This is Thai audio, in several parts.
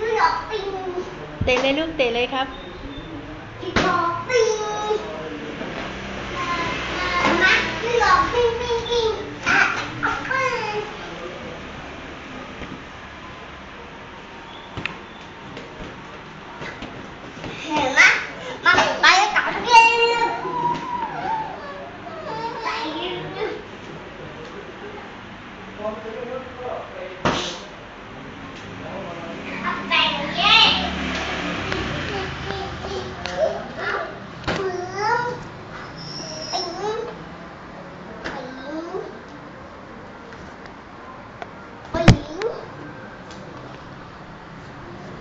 นิวยอกปิงเตะเลยลูกเตะเลยครับนิวยอร์กปิงมานิวยอกปิงปิงปิงอะเอาไปเห็นไหมมันไปกับเพื่อนไปเอาแบ่งแยกเอาปื้มปิ๊งปิ๊งปิ๊ง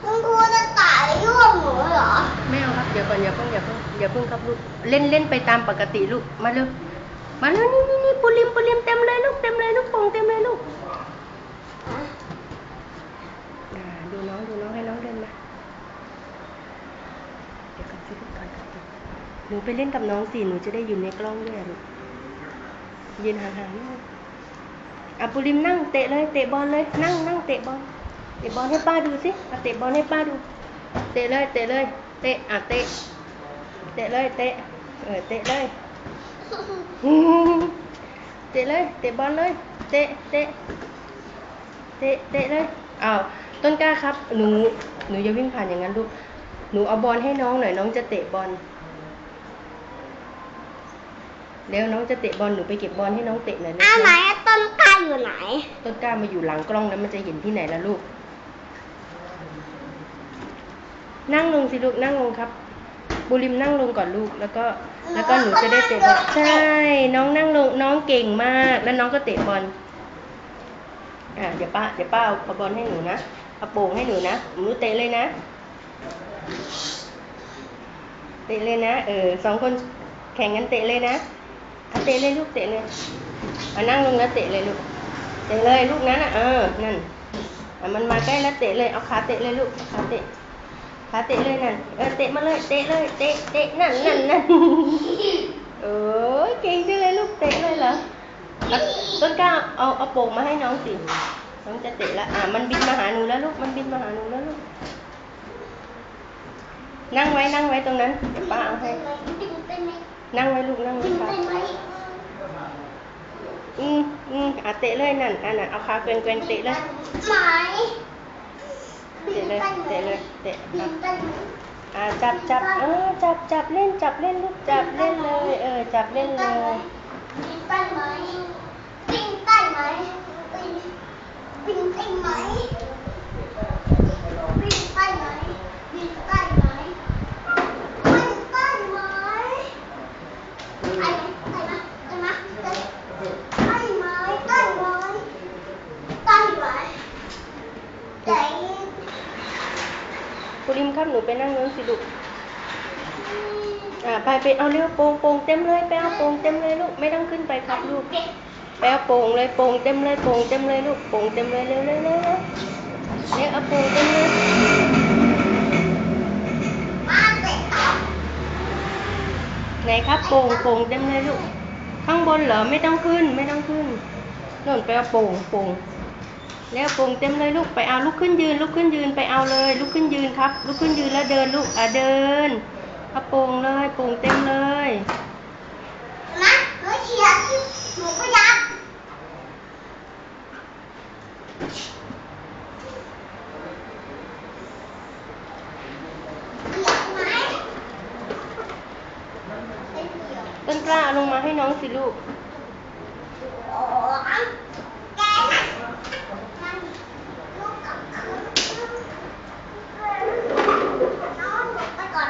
คุณครูจะต่ายร่วงหนูเหรอไม่เอาครับ เดี๋ยวก่อนอย่าเพิ่งอย่าเพิ่งอย่าเพิ่งครับลูก เล่นเล่นไปตามปกติลูก มาเร็ว มาเร็วนี่นี่นี่ปูริมปูริมเต็มเลยลูก เต็มเลยลูกโป่งเต็มเลยลูกอ่าดู น้องดูน้องให้น้องเดินมาเดี๋ยวก่อนสิลูกก่อนก่อนหนูไปเล่นกับน้องสิหนูจะได้อยู่ในกล้องด้วยลูกยืนห่างๆนิดนึงอะปูริมนั่งเตะเลยเตะบอลเลยนั่งนั่งเตะบอลเตะบอลให้ป้าดูสิอะเตะบอลให้ป้าดู เตะเลยเตะเลยเตะอะเตะเตะเลยเตะเออเตะเลยเตะเลยเตะบอลเลยเตะเตะเตะเตะเลยอ้าว ต้นกล้าครับ หนู หนูอย่าวิ่งผ่านอย่างนั้นลูก หนูเอาบอลให้น้องหน่อยน้องจะเตะบอลเดี๋ยวน้องจะเตะบอลหนูไปเก็บบอลให้น้องเตะหน่อยเลยอ้าวไหนอะต้นกล้าอยู่ไหน ต้นกล้ามาอยู่หลังกล้องแล้วมันจะเห็นที่ไหนล่ะลูก นั่งลงสิลูกนั่งลงครับ บุริมนั่งลงก่อนลูกแล้วก็ แล้วก็หนูจะได้เตะบอลใช่ น้องนั่งลงน้องเก่งมาก แล้วน้องก็เตะบอลอ่าเดี๋ยวป้าเดี๋ยวป้าเอาเอาบอลให้หนูนะ เอาโป่งให้หนูนะหนูเตะเลยนะ เตะเลยนะ เออสองคนแข่งกันเตะเลยนะเอาเตะเลยลูกเตะเลยเอานั่งลงแล้วเตะเลยลูก เตะเลยลูกนั้นอะเออ นั่นอะมันมาใกล้แล้วเตะเลย เอาขาเตะเลยลูก ขาเตะ ขาเตะเลยนั่น เออเตะมาเลย เตะเลย เตะ เตะนั่นนั่นนั่นเออเก่งจังเลยลูก เตะเลยเหรอต้นกล้าเอาเอาโป่งมาให้น้องสิ น้องจะเตะแล้วอะมันบินมาหาหนูแล้วลูก มันบินมาหาหนูแล้วลูก นั่งไว้นั่งไว้ตรงนั้นเดี๋ยวป้าเอาให้ดึงเป็นไหมนั่งไว้ลูกนั่งไว้ดึงครับเป็นไหมอืมอืมอะเตะเลยนั่นอะน่ะเอาขาเกวนเกวนเตะเลย ไหมเตะเลยเตะเลยเตะดึอะงเป็นไหมอะจับจับเออจับจับเล่นจับเล่นลูกจับเล่นเลย เออจับเล่นเลยดึงเป็นไหมดึงได้ไหมดึงดึงได้ไหมดึงได้ไหมดึงได้ไหมดึงได้ไหมไอ้ไอ้มาไอ้มาได้ได้ไหมได้ไหมได้ไหมได้ ปุริมครับ หนูไปนั่งนู้นสิลูกอะไปไปเอาเร็วโป่งโป่งเต็มเลยไปเอาโป่งเต็มเลยลูกไม่ต้องขึ้นไปครับลูกไปเอาโป่งเลยโป่งเต็มเลยโป่งเต็มเลยลูกโป่งเต็มเลยเร็วเร็วเร็วเร็วเร็วเอาโป่งเต็มเลยไหนครับโป่งโป่งเต็มเลยลูกข้างบนเหรอไม่ต้องขึ้นไม่ต้องขึ้นโน่นไปเอาโป่งโป่ง แล้วโป่งเต็มเลยลูกไปเอาลุกขึ้นยืน ลุกขึ้นยืนไปเอาเลย ลุกขึ้นยืนครับ ลุกขึ้นยืนแล้วเดินลูกอะเดินเอาโป่งเลยโป่งเต็มเลยนะหนูเชียร์หนูก็ยักอยากไหมเป็นเดี่ยวต้นกล้าเอาลงมาให้น้องสิลูก โอ้ยแกนะมันลูกกับคืนน้องหนูไปก่อน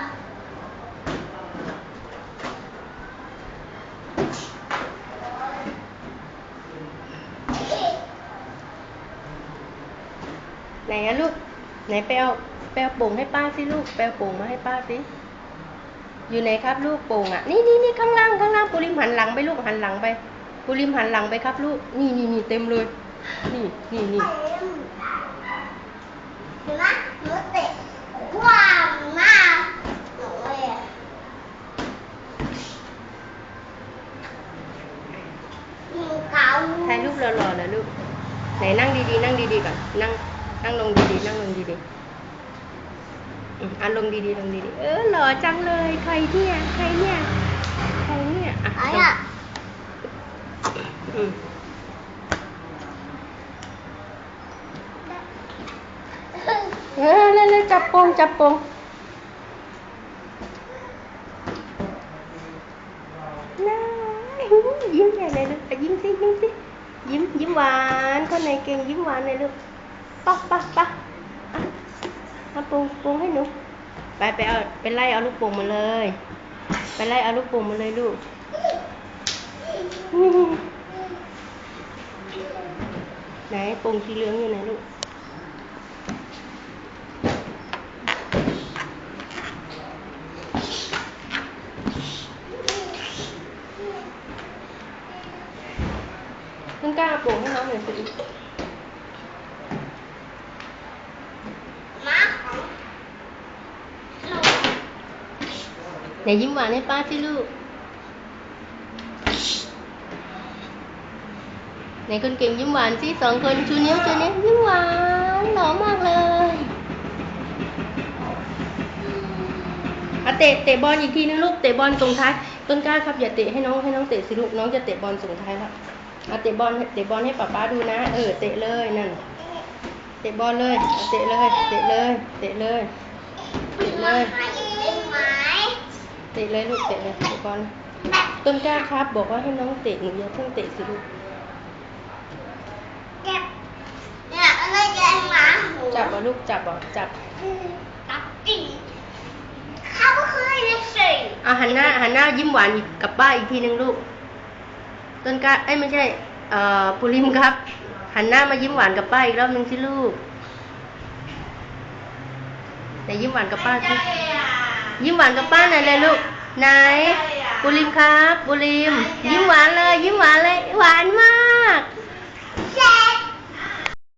ไหนอะลูก ไหนไปเอาไปเอาโป่งให้ป้าสิลูกไปเอาโป่งมาให้ป้าสิ อยู่ไหนครับลูกโป่งอะนี่นี่นี่ข้างล่างข้างล่างปุริมหันหลังไปลูกหันหลังไปปุริมหันหลังไปครับลูก นี่นี่นี่เต็มเลย นี่นี่นี่เห็นไหมหนูเตะกว้างหน้าหนูเลยอะหนูเก่าถ่ายรูปหล่อๆนะลูก ไหนนั่งดีๆ นั่งดีๆก่อน นั่ง นั่งลงดีๆ นั่งลงดีอืมอะลงดีๆ ลงดีๆ เออหล่อจังเลย ใครเนี่ย ใครเนี่ย ใครเนี่ย อะไอ้อะอืมเออเร็วๆจับโปงจับโปงน่ายิ้มใหญ่เลยลูกอะยิ้มสิยิ้มสิยิ้มยิ้มหวาน คนไหนเก่งยิ้มหวานเลยลูก ปักปักปักอะเอาโปงโปงให้หนู ไปไปเอาไปไล่เอาลูกโป่งมาเลย ไปไล่เอาลูกโป่งมาเลยลูกไหนโป่งสีเหลืองอยู่ไหนลูกต้นกล้าเอาโป่งให้น้องหน่อยสิ ม้าของหนู ไหนยิ้มหวานให้ป้าสิลูก ไหนคนเก่งยิ้มหวานสิสองคนชูนิ้วชูนิ้วยิ้มหวานหล่อมากเลยอะเตะเตะบอลอีกทีนึงลูกเตะบอลส่งท้าย ต้นกล้าครับอย่าเตะให้น้องให้น้องเตะสิลูกน้องจะเตะบอลส่งท้ายแล้วอะเตะบอลเตะบอลให้ป๊าป๊าดูนะ เออเตะเลยนั่นเตะบอลเลยเตะเลยเตะเลยเตะเลยเตะเลย เตะเลยลูกเตะเลยเตะบอลแบบต้นกล้าครับ บอกว่าให้น้องเตะหนูอย่าเพิ่งเตะสิลูกเก็บเนี่ยอะไรแกงหมาหมูจับอะลูกจับอะจับตับจีเขาก็เคยได้สิอะหันหน้าหันหน้ายิ้มหวานอีกกับป้าอีกทีหนึ่งลูก ต้นกล้าเอ้ยไม่ใช่เอ่อปุริมครับ หันหน้ามายิ้มหวานกับป้าอีกรอบหนึ่งสิลูกไหนยิ้มหวานกับป้าสิ ยิ้มหวานกับป้าหน่อยเลยลูก ไหน บุริมครับ บุริม ยิ้มหวานเลย ยิ้มหวานเลย หวานมาก